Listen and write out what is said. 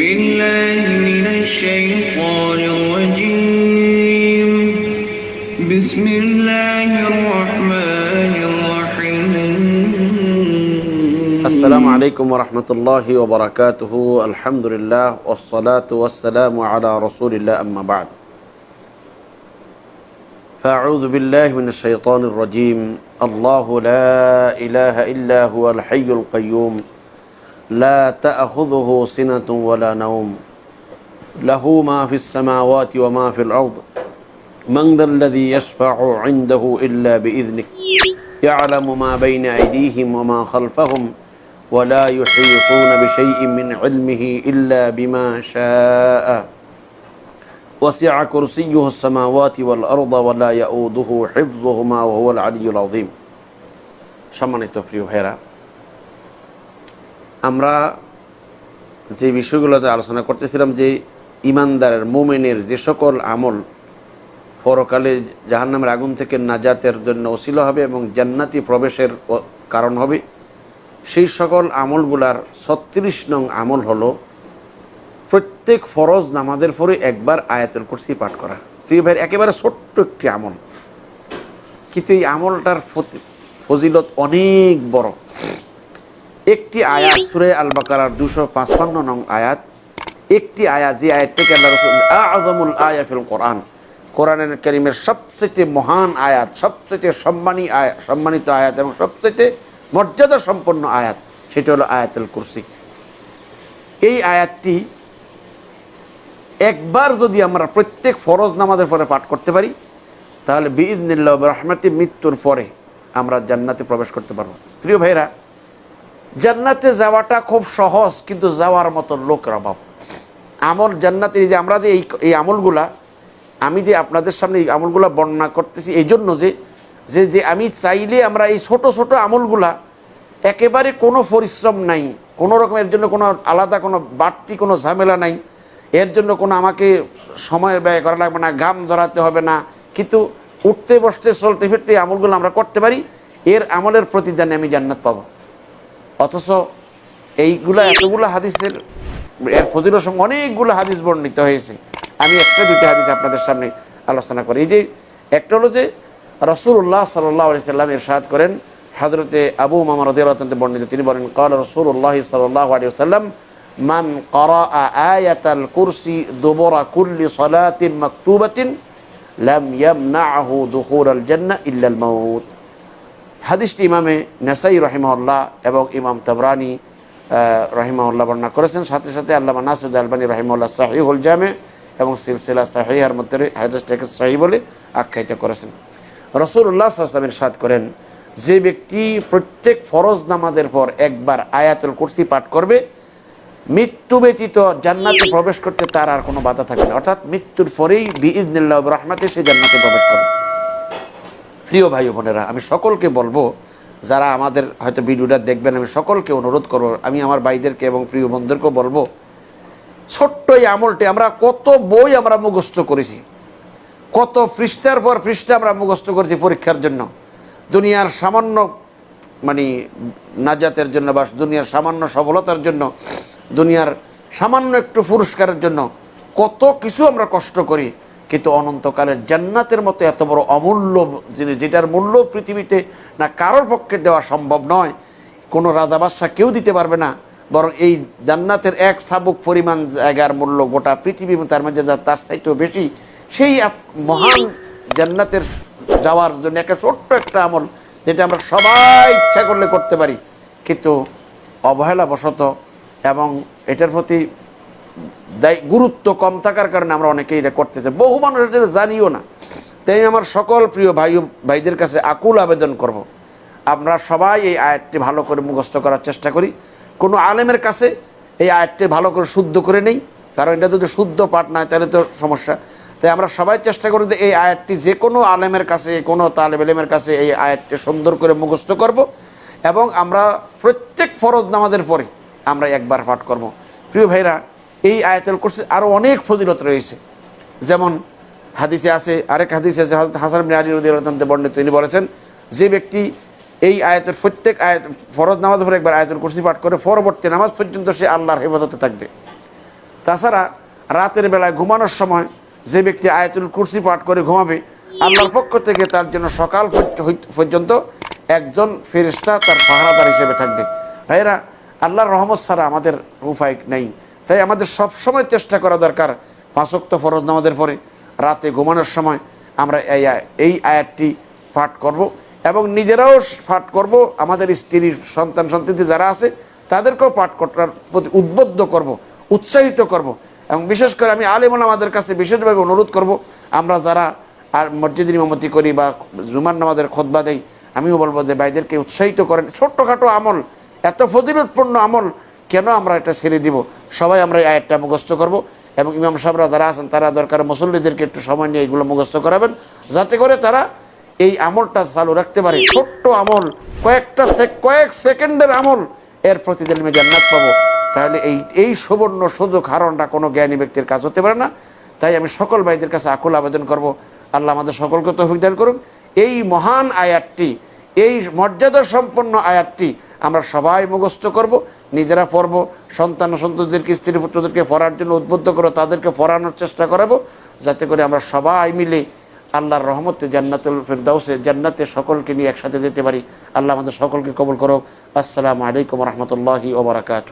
بالله من الشيطان الرجيم. بسم الله الرحمن الرحيم. السلام عليكم ورحمة الله وبركاته. الحمد لله والصلاة والسلام على رسول الله أما بعد. فأعوذ بالله من الشيطان الرجيم. الله لا إله إلا هو الحي القيوم. لا تأخذه سنة ولا نوم له ما في السماوات وما في الأرض من ذا الذي يشفع عنده إلا بإذنه يعلم ما بين أيديهم وما خلفهم ولا يحيطون بشيء من علمه إلا بما شاء وسع كرسيه السماوات والأرض ولا يؤوده حفظهما وهو العلي العظيم সম্মানিত প্রিয় ভাইরা আমরা যে বিষয়গুলোতে আলোচনা করতেছিলাম যে ইমানদারের, মোমেনের যে সকল আমল, পরকালে জাহান্নামের আগুন থেকে নাজাতের জন্য অশিল হবে এবং জান্নাতি প্রবেশের কারণ হবে। সেই সকল আমলগুলার ছত্রিশ নং আমল হলো প্রত্যেক ফরজ নামাজের পরে একবার আয়াতুল কুরসি পাঠ করা। প্রিয় ভাইয়ের, একেবারে ছোট্ট একটি আমল। কিন্তু এই আমলটার ফজিলত অনেক বড়। একটি আয়াত, সুরে আল বাকারার দুশো পাঁচপান্ন নং আয়াত, একটি আয়াত, যে আয়াতটাকে আল্লাহ রসুল আজমুল কোরআন। কোরআনের করিমের সবচেয়ে মহান আয়াত সবচেয়ে সম্মানী আয়াত সম্মানিত আয়াত এবং সবচেয়ে মর্যাদা সম্পন্ন আয়াত, সেটা হলো আয়াতুল কুরসি। এই আয়াতটি একবার যদি আমরা প্রত্যেক ফরজ নামাজের পরে পাঠ করতে পারি, তাহলে বিইদনিল্লাহ রহমাতি মৃত্যুর পরে আমরা জান্নাতে প্রবেশ করতে পারব। প্রিয় ভাইরা জান্নাতে যাওয়াটা খুব সহজ, কিন্তু যাওয়ার মতো লোকের অভাব আমল জান্নাতে যে আমরা যে এই এই আমলগুলা, আমি যে আপনাদের সামনে এই আমলগুলা বর্ণনা করতেছি, এই জন্য যে যে যে আমি চাইলে আমরা এই ছোট ছোট আমলগুলা একেবারে কোনো পরিশ্রম নাই, কোনো রকমের জন্য কোনো আলাদা, কোনো বাড়তি, কোনো ঝামেলা নাই, এর জন্য কোনো আমাকে সময় ব্যয় করা লাগবে না, ঘাম ধরাতে হবে না, কিন্তু উঠতে, বসতে, চলতে, ফিরতে আমলগুলো আমরা করতে পারি, এর আমলের প্রতিদানে আমি জান্নাত পাবো। অথচ এইগুলা এতগুলো হাদিসের, এর ফজিলের সঙ্গে অনেকগুলো হাদিস বর্ণিত হয়েছে। আমি একটা দুইটা হাদিস আপনাদের সামনে আলোচনা করি। এই যে একটা হলো যে রসুল্লাহ সাল্লাহ আলি সাল্লাম এরশাদ করেন হজরতে আবু মামা রদিয়ালতে বর্ণিত। তিনি বলেন কল রসুল্লাহ সাল্লাহ আলী সাল্লাম মান করা আয়াতাল কুরসি দুবরা কুল্লি সলাতিন মাকতুবাতিন, লাম ইয়ামনাহু দুখুরাল জান্নাহ ইল্লাল মাউত। হাদিসটি ইমামে নেসাই রহিমাউল্লাহ এবং ইমাম তবরানি রহিমাউল্লাহ বর্ণনা করেছেন। সাথে সাথে আল্লামা নাসুদ আলবানী রহিমাউল্লাহ সাহিউল জামে এবং সিলসিলা সাহিহার মধ্যে হাদিসটাকে সাহি বলে আখ্যায়িত করেছেন। রসুল্লাহ আসলামের সাদ করেন, যে ব্যক্তি প্রত্যেক ফরজ নামাজের পর একবার আয়াতুল কুরসি পাঠ করবে, মৃত্যু ব্যতীত জান্নাতে প্রবেশ করতে তার আর কোনো বাধা থাকবে না। অর্থাৎ মৃত্যুর পরেই বিইদনিল্লাহ রহমাতে সে জান্নাতে প্রবেশ করবে। প্রিয় ভাই বোনেরা, আমি সকলকে বলব, যারা আমাদের হয়তো ভিডিওটা দেখবেন, আমি সকলকে অনুরোধ করব, আমি আমার ভাইদেরকে এবং প্রিয় বন্ধুদেরকেও বলব, ছোট্ট এই আমলটি আমরা কত বই আমরা মুখস্থ করেছি, কত পৃষ্ঠার পর পৃষ্ঠা আমরা মুখস্থ করেছি পরীক্ষার জন্য, দুনিয়ার সামান্য মানে নাজাতের জন্য বা দুনিয়ার সামান্য সফলতার জন্য, দুনিয়ার সামান্য একটু পুরস্কারের জন্য কত কিছু আমরা কষ্ট করি কিন্তু অনন্তকালের জান্নাতের মতো এত বড় অমূল্য জিনিস, যেটার মূল্য পৃথিবীতে না কারোর পক্ষে দেওয়া সম্ভব নয়, কোনো রাজা বাদশাহ কেউ দিতে পারবে না, বরং এই জান্নাতের এক সাবুক পরিমাণ জায়গার মূল্য গোটা পৃথিবী তার মধ্যে যা তার চাইতেও বেশি, সেই মহান জান্নাতের যাওয়ার জন্য একটা ছোট্ট একটা আমল, যেটা আমরা সবাই ইচ্ছা করলে করতে পারি। কিন্তু অবহেলা বশত এবং এটার প্রতি গুরুত্ব কম থাকার কারণে আমরা অনেকেই এটা করতেছে। বহু মানুষ এটা জানিও না। তাই আমার সকল প্রিয় ভাই ভাইদের কাছে আকুল আবেদন করব। আমরা সবাই এই আয়াতটি ভালো করে মুখস্থ করার চেষ্টা করি। কোনো আলেমের কাছে এই আয়াতটি ভালো করে শুদ্ধ করে নেই। কারণ এটা যদি শুদ্ধ পাঠ নয় তাহলে তো সমস্যা। তাই আমরা সবাই চেষ্টা করি যে এই আয়াতটি যে কোনো আলেমের কাছে, কোনো তালেব আলেমের কাছে এই আয়াতটি সুন্দর করে মুখস্থ করব। এবং আমরা প্রত্যেক ফরজ নামাজের পরে আমরা একবার পাঠ করব। প্রিয় ভাইরা এই আয়াতুল কুরসি আরও অনেক ফজিলত রয়েছে। যেমন হাদিসে আছে, আরেক হাদিসে আছে হাসান বিন আলী রদিয়াল্লাহু বর্ণিত, তিনি বলেছেন, যে ব্যক্তি এই আয়াতের প্রত্যেক আয়াত, ফরজ নামাজ পরে একবার আয়াতুল কুরসি পাঠ করে, পরবর্তী নামাজ পর্যন্ত সে আল্লাহর হেফাজতে থাকবে। তাছাড়া রাতের বেলায় ঘুমানোর সময় যে ব্যক্তি আয়াতুল কুরসি পাঠ করে ঘুমাবে, আল্লাহর পক্ষ থেকে তার জন্য সকাল পর্যন্ত একজন ফেরিস্তা তার পাহারাদার হিসেবে থাকবে। ভাইরা আল্লাহর রহমত ছাড়া আমাদের উপায় নেই। তাই আমাদের সব সময় চেষ্টা করা দরকার পাঁচক্ত ফরজ নামাজের পরে রাতে ঘুমানোর সময় আমরা এই এই আয়াতটি পাঠ করব এবং নিজেরাও পাঠ করব। আমাদের স্ত্রীর সন্তান, সন্ততি যারা আছে, তাদেরকেও পাঠ করার প্রতি উদ্বুদ্ধ করব, উৎসাহিত করব এবং বিশেষ করে আমি আলিমুল আমাদের কাছে বিশেষভাবে অনুরোধ করব, আমরা যারা আর মসজিদের ইমামতি করি বা জুমার নামাজের খোদবা দেই, আমিও বলব যে ভাইদেরকে উৎসাহিত করেন। ছোট্টখাটো আমল, এত ফজিলতপূর্ণ আমল কেন আমরা এটা ছেড়ে দিব? সবাই আমরা এই আয়াতটা মুখস্থ করব এবং ইমাম সাহেবরা যারা আছেন, তারা দরকার মুসল্লিদেরকে একটু সময় নিয়ে এগুলো মুখস্থ করাবেন, যাতে করে তারা এই আমলটা চালু রাখতে পারে। ছোট্ট আমল, কয়েকটা কয়েক সেকেন্ডের আমল, এর প্রতিদিন আমি জান্নাত পাবো। তাহলে এই এই সুবর্ণ সুযোগ হারণটা কোনো জ্ঞানী ব্যক্তির কাজ হতে পারে না। তাই আমি সকল ভাইদের কাছে আকুল আবেদন করব। আল্লাহ আমাদের সকলকে তৌফিক দান করুন এই মহান আয়াতটি এই মর্যাদা সম্পন্ন আয়াতটি আমরা সবাই মুখস্থ করব, নিজেরা পড়ব, সন্তান সন্ততিদেরকে, স্ত্রী পুত্রদেরকে পড়ার জন্য উদ্বুদ্ধ করে তাদেরকে পড়ানোর চেষ্টা করাবো, যাতে করে আমরা সবাই মিলে আল্লাহর রহমতে জান্নাতুল ফেরদাউসে, জান্নাতে সকলকে নিয়ে একসাথে যেতে পারি। আল্লাহ আমাদের সকলকে কবল করো আসসালামু আলাইকুম রহমতুল্লাহি ওবরাকাত